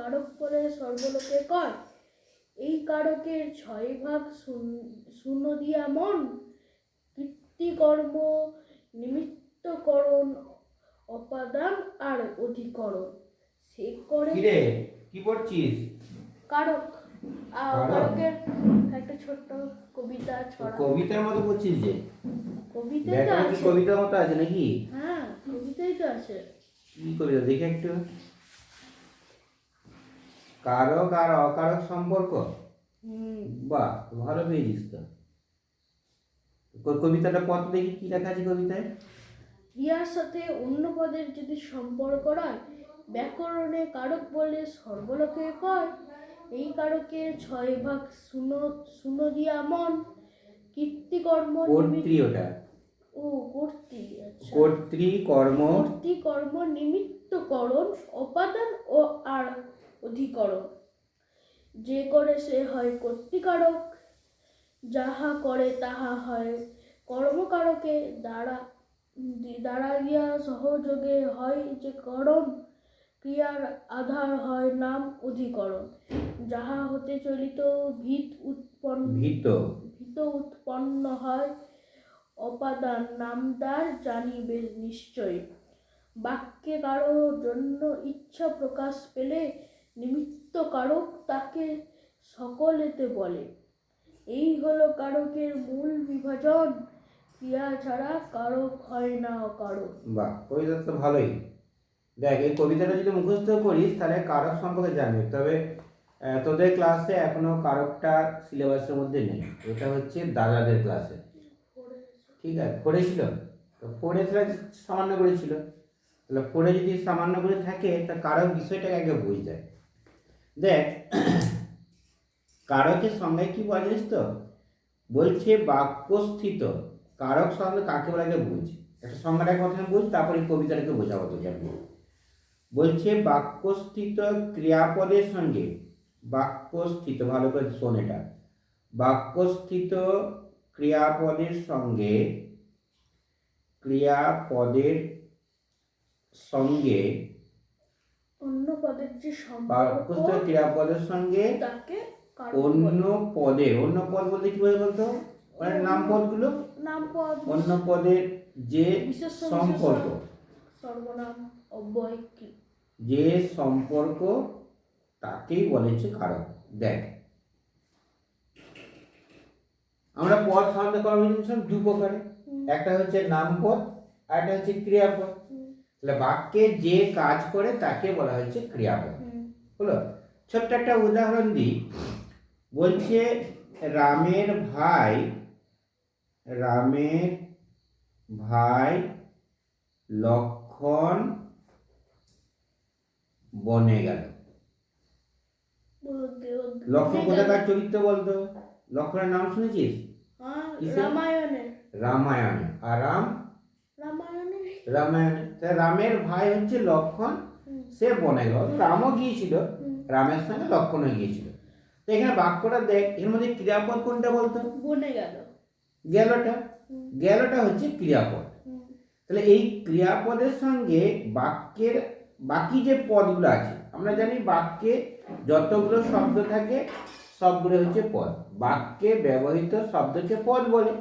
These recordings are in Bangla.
কারক বলে সর্বলোকে কয়? এই কারকের ছয় ভাগ শূন্য- দিয়া মন। কীর্তিকর্ম নিমিত্তকরণ অপাদান আর অধিকরণ। সে করে কিরে কি পড়ছিস? কারক। কারকের একটা ছোট্ট কবিতা ছড়া। কবিতার মতো পড়ছিস যে? কবিতাই তো আছে। কবিতার মতো আছে নাকি? হ্যাঁ কবিতাই তো আছে। কি কবিতা? দেখে একটু। কারক আর অকারক সম্পর্ক? বাহ ভালো পেয়েছিস তো। কবিতাটা পথ দেখি কি লেখা আছে কবিতায়? ক্রিয়ার সাথে অন্য পদের যদি সম্পর্ক রয় ব্যাকরণে কারক বলে সর্বলোকে কয় এই কারকের ছয় ভাগ শূন্য শূন্য দিয়া মন কীর্তিকর্ম নিমিত্ত কর্ত্রী ও কর্তৃ আচ্ছা। কর্ত্রী কর্ম নিমিত্তকরণ অপাদান ও আর অধিকরণ। যে করে সে হয় কর্তৃকারক যাহা করে তাহা হয় কর্মকারকে দ্বারা দ্বারা গিয়া সহযোগে হয় যে করণ ক্রিয়ার আধার হয় নাম অধিকরণ যাহা হতে চলিত ভিত উৎপন্ন ভীত। ভীত উৎপন্ন হয় অপাদান নামদার জানিবে নিশ্চয়। বাক্যে কারও জন্য ইচ্ছা প্রকাশ পেলে নিমিত্ত কারক তাকে সকলেতে বলে। এই হলো কারকের মূল বিভাজন। ক্রিয়া ছাড়া কারক হয় না কারক বাহ, কবিতা তো ভালোই। দেখ, এই কবিতাটা যদি মুখস্থ করিস, তাহলে কারক সম্পর্কে জানবি। তবে তোদের ক্লাসে এখনও কারকটা সিলেবাসের মধ্যে নেই। এটা হচ্ছে দাদাদের ক্লাসে। ঠিক আছে, পড়েছিল। তো পড়ে সামান্য করেছিল। তাহলে পড়ে যদি সামান্য করে থাকে, তা কারক বিষয়টাকে আগে বুঝ যায় দেখ, কারকের সঙ্গে কি বলা তো? বলছে বাক্যস্থিত। কারক সঙ্গে কাকে বলে বুঝ? একটা সংজ্ঞাটা কথা বুঝ, তারপরে কবিতাটাকে বোঝাবো তোকে আমি বলছে বাক্যস্থিত ক্রিয়াপদের সঙ্গে, বাক্যস্থিত, ভালো করে শোন এটা। বাক্যস্থিত ক্রিয়াপদের সঙ্গে ক্রিয়াপদের সঙ্গে অন্য পদের যে সম্পর্ক ক্রিয়াপদের সঙ্গে তাকে অন্য পদে অন্য পদ বলতে কি বলে বলতো? মানে নাম পদগুলো? নাম পদ অন্য পদের যে সম্পর্ক। সর্বনাম অব্যয় কি? যে সম্পর্ক তাকেই বলেছে কারক। দেখ। আমরা পদ সাধারণত কর্মবিন্যাস দু প্রকারে একটা হচ্ছে নাম পদ আর একটা হচ্ছে ক্রিয়াপদ। তাহলে বাক্যে যে কাজ করে তাকে বলা হচ্ছে ক্রিয়াপদ। হলো ছোট্ট একটা উদাহরণ দিই। বলছে রামের ভাই রামের ভাই লক্ষণ বনে গেল। লক্ষণ কোথাকার চরিত্র বলতো? লক্ষণের নাম শুনেছিস? হ্যাঁ? রামায়ণে রামায়ণে আর রাম? রামায়ণে রামের ভাই হচ্ছে লক্ষণ সে বনে গেল। রামও গিয়েছিল। রামের সঙ্গে লক্ষণও গিয়েছিল। তো এখানে বাক্যটা দেখ এর মধ্যে ক্রিয়াপদ কোনটা বলতো? বনে গেল। গেলটা। গেলটা হচ্ছে ক্রিয়াপদ। তাহলে এই ক্রিয়াপদের সঙ্গে বাক্যের বাকি যে পদগুলো আছে আমরা জানি বাক্যে যতগুলো শব্দ থাকে সবগুলো হচ্ছে পদ। বাক্যে ব্যবহৃত শব্দকে পদ বলে।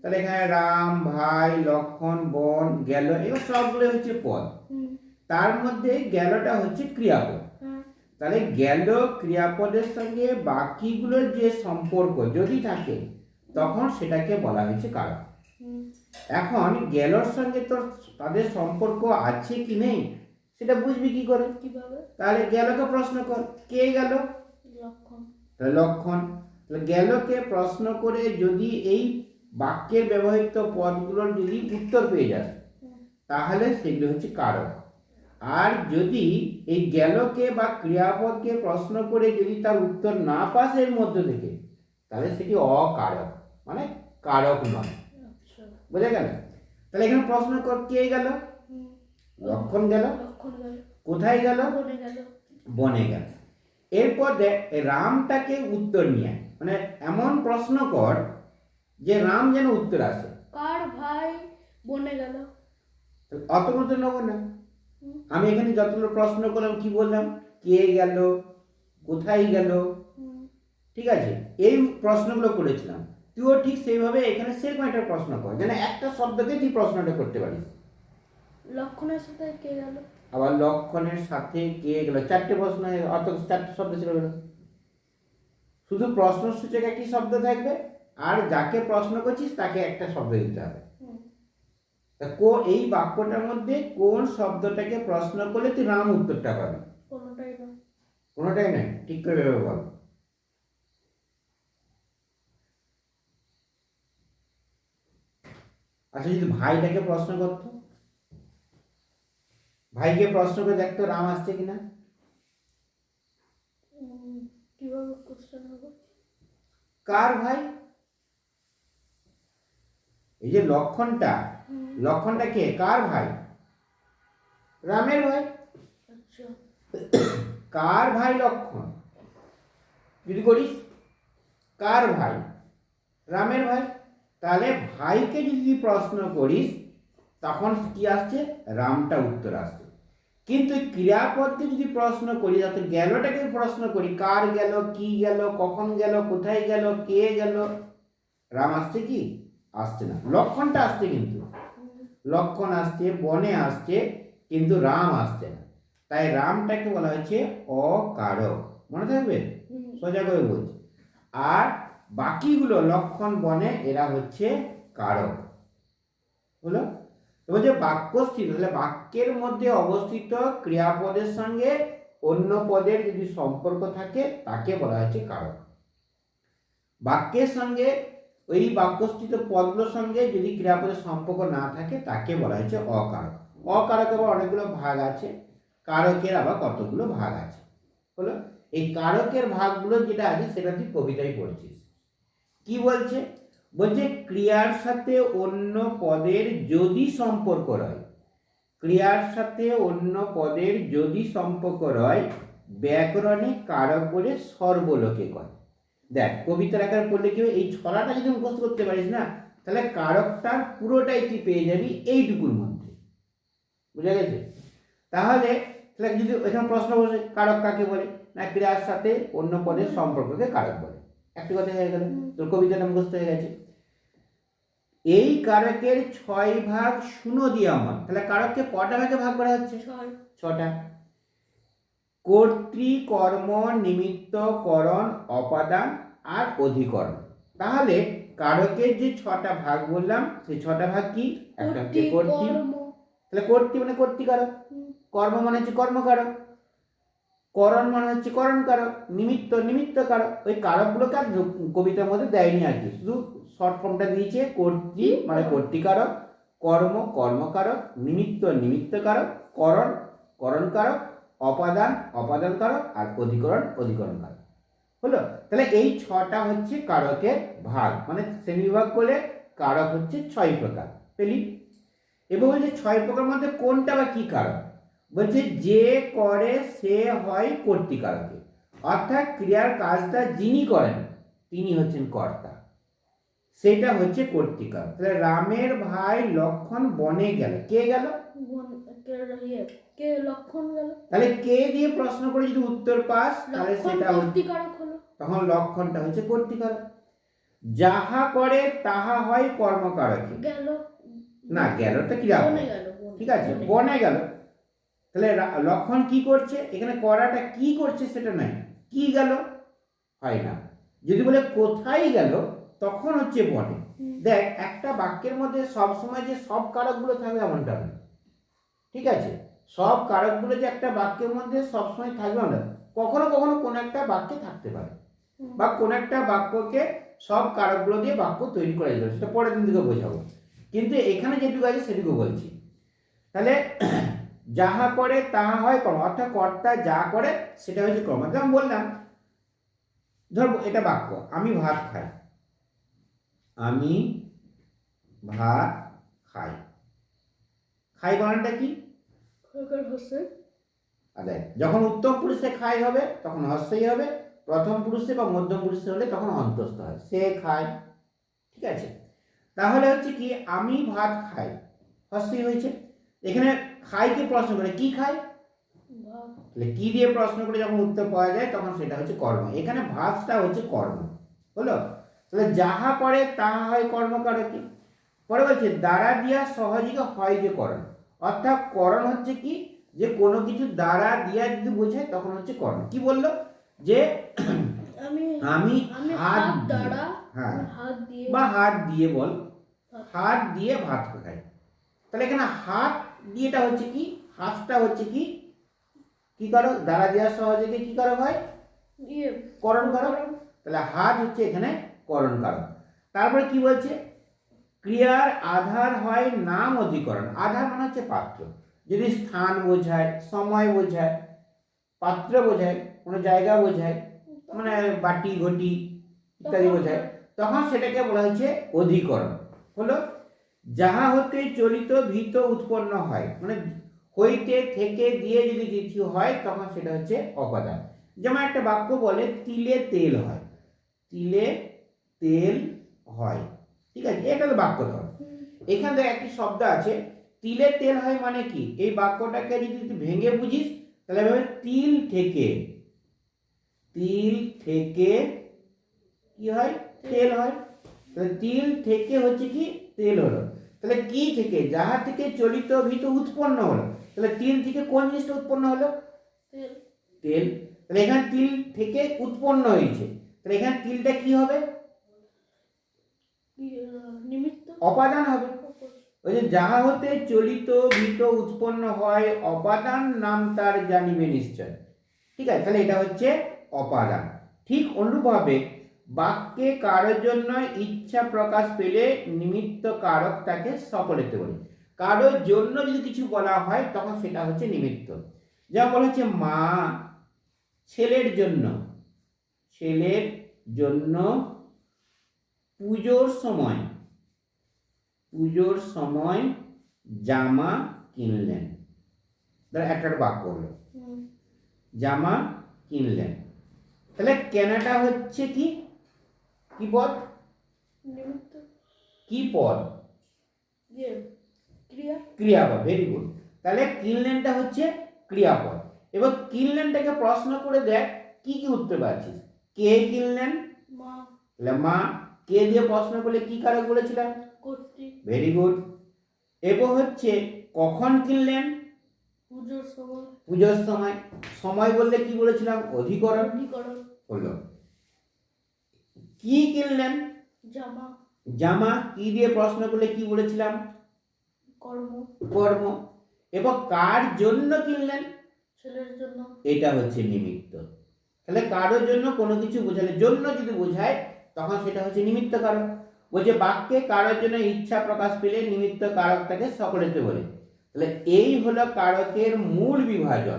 তাহলে এখানে রাম ভাই লক্ষণ বন গেল এগুলো সবগুলো হচ্ছে পদ। তার মধ্যে গেলটা হচ্ছে ক্রিয়াপদ। তাহলে গেল ক্রিয়াপদের সঙ্গে বাকিগুলোর যে সম্পর্ক যদি থাকে তখন সেটাকে বলা হয়েছে কারণ। এখন গেলর সঙ্গে তোর তাদের সম্পর্ক আছে কি নেই সেটা বুঝবি কি করে? তাহলে গেলকে প্রশ্ন কর কে গেল? লক্ষণ। তাহলে লক্ষণ। তাহলে গেলকে প্রশ্ন করে যদি এই বাক্যের ব্যবহৃত পদগুলোর যদি উত্তর পেয়ে হুম, তাহলে সেগুলো হচ্ছে কারক। আর যদি এই গেলকে বা ক্রিয়াপদকে প্রশ্ন করে যদি তার উত্তর না পাস এর মধ্য থেকে তাহলে সেটি অকারক মানে কারক নয়। আচ্ছা। বোঝা গেল? তাহলে এখানে প্রশ্ন কর কে গেল? লক্ষণ গেল। কোথায় গেল। বনে গেল। এরপর রামটাকে উত্তর নিয়ে। মানে এমন প্রশ্ন কর যে রাম যেন উত্তর আসে। কার ভাই বনে গেল? অতগুলো তো নেব না আমি এখানে যতগুলো প্রশ্ন করলাম কি বললাম? কে গেল? কোথায় গেল? ঠিক আছে? এই প্রশ্নগুলো করেছিলাম। তুইও ঠিক সেইভাবে এখানে সেরকম একটা প্রশ্ন কর। যেন একটা শব্দকে তুই প্রশ্নটা করতে পারিস। লক্ষণের সাথে কে গেল? আবার লক্ষণের সাথে কে গেল? চারটে প্রশ্ন অর্থ চারটে শব্দ ছিল গেল। শুধু প্রশ্ন সূচক একটি শব্দ থাকবে আর যাকে প্রশ্ন করছিস তাকে একটা শব্দ দিতে হবে। তা কো এই বাক্যটার মধ্যে কোন শব্দটাকে প্রশ্ন করলে তুই রাম উত্তরটা পাবি? কোনোটাই না। কোনোটাই ঠিক করে ভেবে বল। আচ্ছা যদি ভাইটাকে প্রশ্ন করতো? ভাইকে প্রশ্ন করে দেখতো রাম আসছে কিনা? উম, কীভাবে কোশ্চেন হবে? কার ভাই? এই যে লক্ষণটা লক্ষণটা কে? কার ভাই? রামের ভাই? আচ্ছা। কার ভাই লক্ষণ? যদি করিস কার ভাই? রামের ভাই? তাহলে ভাইকে যদি প্রশ্ন করিস তখন কি আসছে? রামটা উত্তর আসছে। কিন্তু ক্রিয়াপদকে যদি প্রশ্ন করি যাতে গেলটাকে প্রশ্ন করি কার গেল কি গেল কখন গেল কোথায় গেল কে গেল রাম আসছে কি? আসছে না। লক্ষণটা আসছে কিন্তু। লক্ষণ আসছে বনে আসছে কিন্তু রাম আসছে না। তাই রামটাকে বলা হয়েছে অকারক। মনে থাকবে? সোজা করে বলছি। আর বাকিগুলো লক্ষণ বনে এরা হচ্ছে কারক। হলো? যে বাক্যস্থিত, তাহলে বাক্যের মধ্যে অবস্থিত ক্রিয়াপদের সঙ্গে অন্য পদের যদি সম্পর্ক থাকে, তাকে বলা হয়েছে কারক। বাক্যের সঙ্গে ওই বাক্যস্থিত পদগুলোর সঙ্গে যদি ক্রিয়াপদের সম্পর্ক না থাকে, তাকে বলা হচ্ছে অকারক। অকারক আবার অনেকগুলো ভাগ আছে, কারকের আবার কতগুলো ভাগ আছে। হলো এই কারকের ভাগগুলো যেটা আছে, সেটা তুই কবিতায় পড়ছিস। কি বলছে? বলছে ক্রিয়ার সাথে অন্য পদের যদি সম্পর্ক রয়, ক্রিয়ার সাথে অন্য পদের যদি সম্পর্ক রয়, ব্যাকরণে কারক বলে সর্বলোকে কয়। দেখ, কবিতার আকারে পড়লে কি হবে? এই ছড়াটা যদি মুখস্থ করতে পারিস না, তাহলে কারকটার পুরোটাই তুই পেয়ে যাবি এইটুকুর মধ্যে। বুঝা গেছে? তাহলে তাহলে যদি এখানে প্রশ্ন বসে, কারক কাকে বলে? না ক্রিয়ার সাথে অন্য পদের সম্পর্ককে কারক বলে। একটি কথা হয়ে গেল। তোর কবিতাটা মুখস্থ হয়ে গেছে। এই কারকের ছয় ভাগ শূন্য দিয়ামন তাহলে কারককে কটা ভাগে ভাগ করা হচ্ছে? ছটা। কর্তৃ কর্ম নিমিত্ত করণ অপাদান আর অধিকরণ তাহলে কারকের যে ছটা ভাগ বললাম সেই ছটা ভাগ কি? একটা হচ্ছে কর্তৃ, কর্তৃ তাহলে কর্তৃ মানে কর্তৃকারক। কর্ম মানে হচ্ছে কর্মকারক। করণ মানে হচ্ছে করণ কারক নিমিত্ত নিমিত্ত কারক ওই কারকগুলোকে আর কবিতার মধ্যে দেয়নি আর কি। শুধু শর্ট ফর্মটা দিয়েছে কর্তৃ মানে কর্তৃকারক কর্ম কর্মকারক নিমিত্ত নিমিত্তকারক করণ করণকারক অপাদান অপাদানকারক আর অধিকরণ অধিকরণ কারক হলো? তাহলে এই ছটা হচ্ছে কারকের ভাগ মানে শ্রেণীবিভাগ করলে কারক হচ্ছে ছয় প্রকার। পেলি? এবং বলছে ছয় প্রকার মধ্যে কোনটা বা কী কারক? বলছে যে করে সে হয় কর্তৃকারকে। অর্থাৎ ক্রিয়ার কাজটা যিনি করেন তিনি হচ্ছেন কর্তা। সেটা হচ্ছে কর্তৃকার তাহলে রামের ভাই লক্ষণ বনে গেল। কে গেল? কে- ইয়ে, কে তাহলে কে দিয়ে প্রশ্ন করে যদি উত্তর পাস তাহলে সেটা তখন লক্ষণটা হচ্ছে কর্তৃকারক যাহা করে তাহা হয় কর্মকারকে। না গেল বনে, ঠিক আছে বনে। বনে গেল। তাহলে লক্ষণ কি করছে? এখানে করাটা কি করছে সেটা নাই। কি গেল? হয় না। যদি বলে কোথায় গেল তখন হচ্ছে বনে দেখ একটা বাক্যের মধ্যে সব সময় যে সব কারকগুলো থাকবে এমনটা না। ঠিক আছে? সব কারকগুলো যে একটা বাক্যের মধ্যে সবসময় থাকবে না। কখনো কখনো কোনো একটা বাক্যে থাকতে পারে। বা কোন একটা বাক্যকে সব কারকগুলো দিয়ে বাক্য তৈরি করা যেত সেটা পরের দিন থেকে বোঝাবো। কিন্তু এখানে যেটুকু আছে সেটুকু বলছি। তাহলে যাহা করে তাহা হয় কর্ম। অর্থাৎ কর্তা যা করে সেটা হচ্ছে কর্ম। যেমন বললাম ধর এটা বাক্য আমি ভাত খাই। আমি ভাত খাই। খাই বানানটা কি? আদায় যখন উত্তম পুরুষে খাই হবে তখন হস্যই হবে। প্রথম পুরুষে বা মধ্যম পুরুষে হলে তখন অন্তস্থ হয়। সে খায়। ঠিক আছে? তাহলে হচ্ছে কি আমি ভাত খাই। হস্যই হয়েছে। এখানে খাইকে প্রশ্ন করে? কি খাই? ভাব তাহলে কি দিয়ে প্রশ্ন করে যখন উত্তর পাওয়া যায় তখন সেটা হচ্ছে কর্ম। এখানে ভাবটা হচ্ছে কর্ম। হলো? তাহলে যাহা করে তাহা হয় কর্মকারকে। পরে বলছে দ্বারা দিয়া সহযোগে হয় যে করণ। অর্থাৎ করণ হচ্ছে কি? যে কোনো কিছু দ্বারা দিয়া যদি বোঝায় তখন হচ্ছে কর্ণ। কি বলল? যে আমি আমি হাত দ্বারা হ্যাঁ। হাত দিয়ে বা হাত দিয়ে বল। হাত দিয়ে ভাত খাই। তাহলে এখানে হাত দিয়েটা হচ্ছে কি? হাতটা হচ্ছে কি? কি করো? দ্বারা দেওয়ার সহযোগে কি করো হয় ইয়ে করণ করো। তাহলে হাত হচ্ছে এখানে করণ কারক তারপরে কি বলছে? ক্রিয়ার আধার হয় নাম অধিকরণ। আধার মানে হচ্ছে পাত্র। যদি স্থান বোঝায়, সময় বোঝায়, পাত্র বোঝায়, কোনো জায়গা বোঝায় মানে বাটি, ঘটি ইত্যাদি বোঝায়, তখন সেটাকে বলা হচ্ছে অধিকরণ। হলো, যাহা হতে চলিত ভীত উৎপন্ন হয় মানে হইতে থেকে দিয়ে যদি কিছু হয়, তখন সেটা হচ্ছে অপাদান। যেমন একটা বাক্য বলে, তিলে তেল হয়। তিলে তেল হয়। ঠিক আছে? এটা তো বাক্য ধর। এখানে একটি শব্দ আছে তিলে তেল হয় মানে কি? এই বাক্যটাকে যদি তুই ভেঙে বুঝিস তাহলে ভাবে তিল থেকে। তিল থেকে কি হয়? তেল হয়। তাহলে তিল থেকে হচ্ছে কি? তেল হলো। তাহলে কি থেকে? যাহা থেকে চলিত ভীত উৎপন্ন হলো। তাহলে তিল থেকে কোন জিনিসটা উৎপন্ন হলো? তেল। তেল। তাহলে এখানে তিল থেকে উৎপন্ন হয়েছে। তাহলে এখানে তিলটা কি হবে কি, আহ, নিমিত্ত অপাদান হবে। ওই যে যাহা হতে চলিত, ভীত উৎপন্ন হয়, অপাদান নাম তার জানিবে নিশ্চয়। ঠিক আছে, তাহলে এটা হচ্ছে অপাদান। ঠিক অনুরূপভাবে বাক্যে কারোর জন্য ইচ্ছা প্রকাশ পেলে নিমিত্ত কারক তাকে সকলেতে বলে। কারোর জন্য যদি কিছু বলা হয়, তখন সেটা হচ্ছে নিমিত্ত। যেমন বলা হচ্ছে মা, ছেলের জন্য। ছেলের জন্য পুজোর সময় পুজোর সময় জামা কিনলেন। ধর একটা বাক্য হলো। জামা কিনলেন। তাহলে কেনাটা হচ্ছে কি? কি পদ? কি পদ? ক্রিয়া। ক্রিয়াপদ ভেরি গুড তাহলে কিনলেনটা হচ্ছে ক্রিয়াপদ এবার কিনলেনটাকে প্রশ্ন করে দেখ কি কি উত্তর পাচ্ছিস কে কিনলেন? মা। তাহলে মা কে দিয়ে প্রশ্ন করলে কি কারক বলেছিলাম? ভেরি গুড এরপর হচ্ছে কখন কিনলেন? পুজোর সময়। পুজোর সময়। সময় বললে কি বলেছিলাম? অধিকরণ? হলো। কি কিনলেন? জামা। জামা কি দিয়ে প্রশ্ন করলে কি বলেছিলাম? কর্ম। কর্ম। এবং কার জন্য কিনলেন? ছেলের জন্য। এটা হচ্ছে নিমিত্ত। তাহলে কারোর জন্য কোনো কিছু বোঝালে জন্য যদি বোঝায় তখন সেটা হচ্ছে নিমিত্ত কারক বলছে বাক্যে কারোর জন্য ইচ্ছা প্রকাশ পেলে নিমিত্ত কারকটাকে সকলেতে বলে। তাহলে এই হলো কারকের মূল বিভাজন।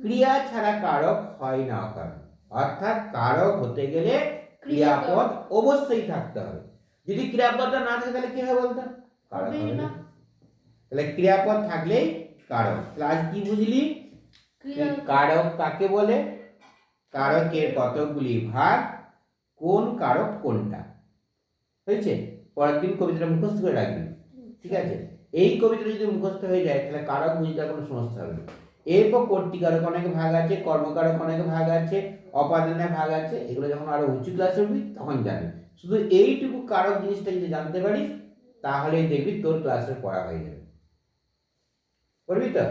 ক্রিয়া ছাড়া কারক হয় না অকারণ। অর্থাৎ কারক হতে গেলে ক্রিয়াপদ অবশ্যই থাকতে হবে। যদি ক্রিয়াপদটা না থাকে তাহলে কি হবে বলতো? কারক হবে না। না। তাহলে ক্রিয়াপদ থাকলেই কারক। তাহলে আজ কি বুঝলি? কারক কাকে বলে? কারকের কতগুলি ভাগ? কোন কারক কোনটা? হয়েছে? পরের দিন কবিতাটা মুখস্থ করে রাখবি। ঠিক আছে? এই কবিতাটা যদি মুখস্থ হয়ে যায় তাহলে কারক বুঝতে কোনো সমস্যা হবে না। এরপর কর্তিকারক অনেক ভাগ আছে কর্মকারক অনেক ভাগ আছে অপাদানের ভাগ আছে এগুলো যখন আরও উঁচু ক্লাসে উঠবি তখন জানবি। শুধু এইটুকু কারক জিনিসটা যদি জানতে পারিস তাহলেই দেখবি তোর ক্লাসে পড়া হয়ে যাবে। করবি তো?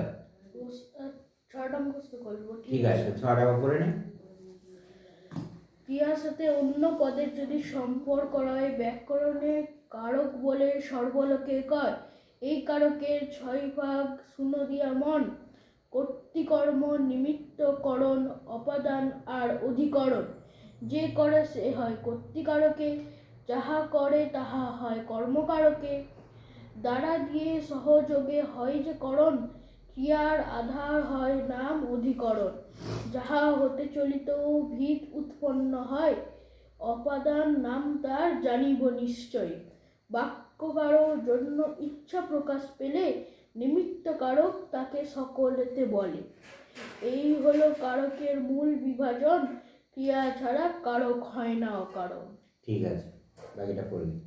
ঠিক আছে ছড়া করে নে। ক্রিয়ার সাথে অন্য পদের যদি সম্পর্ক রয়, ব্যাকরণে কারক বলে সর্বলোকে কয়। এই কারকের ছয় ভাগ শূন্য দিয়া মন, কর্তৃকর্ম, নিমিত্তকরণ, অপাদান আর অধিকরণ। যে করে সে হয় কর্তৃকারকে, যাহা করে তাহা হয় কর্মকারকে। দ্বারা দিয়ে সহযোগে হয় যে করণ ক্রিয়ার আধার হয় নাম অধিকরণ। যাহা হতে চলিত ভিত উৎপন্ন হয়, অপাদান নাম তার জানিব নিশ্চয়। বাক্য কারোর জন্য ইচ্ছা প্রকাশ পেলে নিমিত্ত কারক তাকে সকলেতে বলে। এই হলো কারকের মূল বিভাজন, ক্রিয়া ছাড়া কারক হয় না অকারণ। ঠিক আছে, বাকিটা করবি